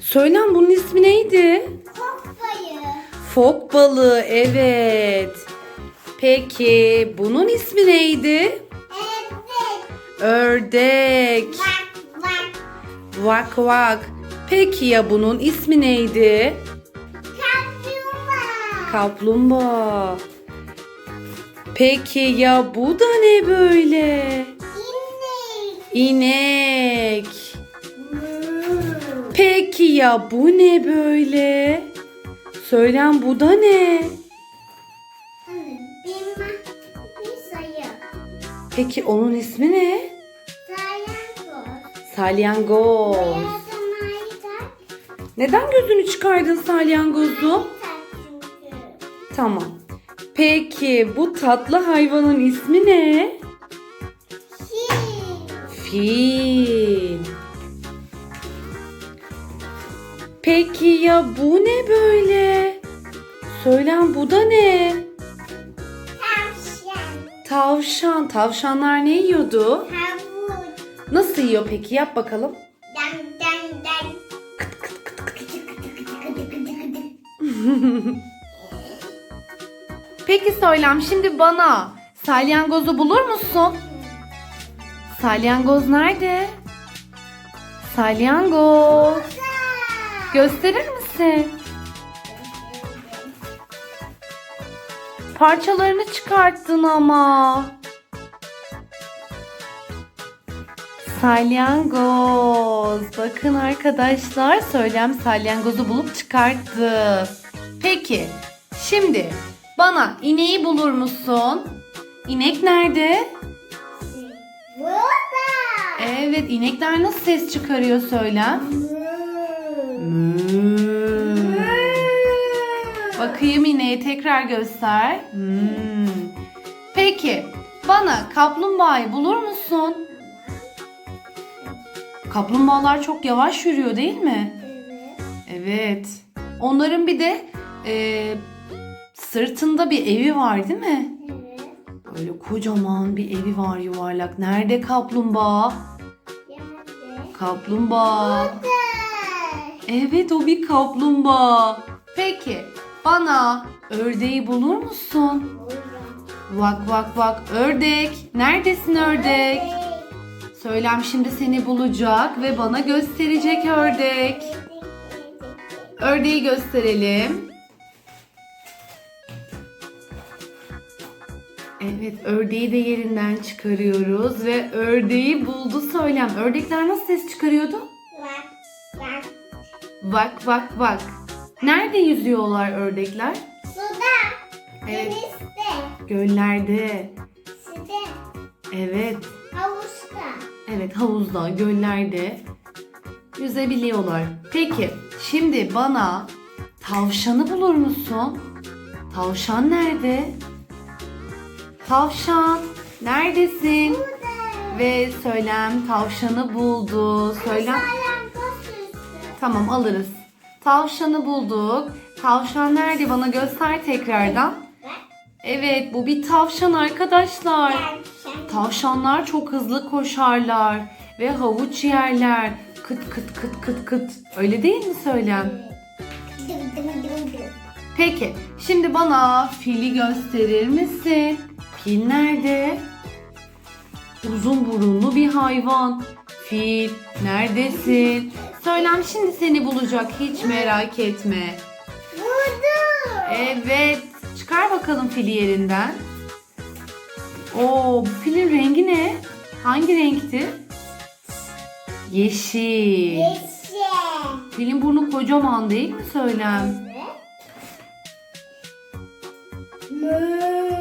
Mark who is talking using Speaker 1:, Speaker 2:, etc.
Speaker 1: Söylem bunun ismi neydi?
Speaker 2: Kopayı.
Speaker 1: Fok balığı evet. Peki bunun ismi neydi?
Speaker 2: Evet.
Speaker 1: Ördek.
Speaker 2: Bak bak.
Speaker 1: Vak vak. Peki ya bunun ismi neydi?
Speaker 2: Kaplumbağa.
Speaker 1: Kaplumbağa. Peki ya bu da ne böyle?
Speaker 2: İnek.
Speaker 1: İnek. Peki ya bu ne böyle? Söylen bu da ne?
Speaker 2: Bilmem. Bir sayı.
Speaker 1: Peki onun ismi ne?
Speaker 2: Salyangoz.
Speaker 1: Salyangoz. Neden gözünü çıkardın salyangozu? Tamam. Peki bu tatlı hayvanın ismi ne?
Speaker 2: Fil.
Speaker 1: Fil. Ya bu ne böyle? Söylen bu da ne?
Speaker 2: Tavşan.
Speaker 1: Tavşan. Tavşanlar ne yiyordu?
Speaker 2: Havuç.
Speaker 1: Nasıl yiyor peki? Yap bakalım.
Speaker 2: Dan dan dan. Kıtı kıtı kıtı kıtı.
Speaker 1: Peki Söylem şimdi bana salyangozu bulur musun? Salyangoz nerede? Salyangoz. Gösterir misin? Parçalarını çıkarttın ama. Salyangoz. Bakın arkadaşlar Söylem salyangozu bulup çıkarttı. Peki şimdi bana ineği bulur musun? İnek nerede?
Speaker 2: Burada.
Speaker 1: Evet inekler nasıl ses çıkarıyor Söylem? Hmm. Bakayım ineği tekrar göster. Hmm. Peki bana kaplumbağayı bulur musun? Kaplumbağalar çok yavaş yürüyor değil mi?
Speaker 2: Evet.
Speaker 1: Evet. Onların bir de e, sırtında bir evi var değil mi?
Speaker 2: Evet.
Speaker 1: Böyle kocaman bir evi var yuvarlak. Nerede kaplumbağa? Kaplumbağa.
Speaker 2: Burada.
Speaker 1: Evet o bir kaplumbağa. Peki bana ördeği bulur musun? Vak vak vak ördek. Neredesin ördek? Söylem şimdi seni bulacak ve bana gösterecek ördek. Ördeği gösterelim. Evet ördeği de yerinden çıkarıyoruz ve ördeği buldu Söylem. Ördekler nasıl ses çıkarıyordu?
Speaker 2: Bak bak.
Speaker 1: Vak vak vak. Nerede yüzüyorlar ördekler?
Speaker 2: Suda.
Speaker 1: Evet.
Speaker 2: Denizde.
Speaker 1: Göllerde.
Speaker 2: Suda.
Speaker 1: Evet.
Speaker 2: Havuzda.
Speaker 1: Evet havuzda, göllerde yüzebiliyorlar. Peki şimdi bana tavşanı bulur musun? Tavşan nerede? Tavşan neredesin?
Speaker 2: Burada.
Speaker 1: Ve Söylem tavşanı buldu. Söylem
Speaker 2: üstü.
Speaker 1: Tamam alırız. Tavşanı bulduk. Tavşan nerede bana göster tekrardan. Evet bu bir tavşan arkadaşlar.
Speaker 2: Tavşan.
Speaker 1: Tavşanlar çok hızlı koşarlar ve havuç yerler. Kıt kıt kıt kıt kıt. Öyle değil mi söylem? Peki şimdi bana fili gösterir misin? Fil nerede? Uzun burunlu bir hayvan. Fil neredesin? Söylem şimdi seni bulacak hiç merak etme.
Speaker 2: Burada.
Speaker 1: Evet çıkar bakalım fili yerinden. Oo bu filin rengi ne? Hangi renkti? Yeşil.
Speaker 2: Yeşil.
Speaker 1: Filin burnu kocaman değil mi Söylem?
Speaker 2: Mö.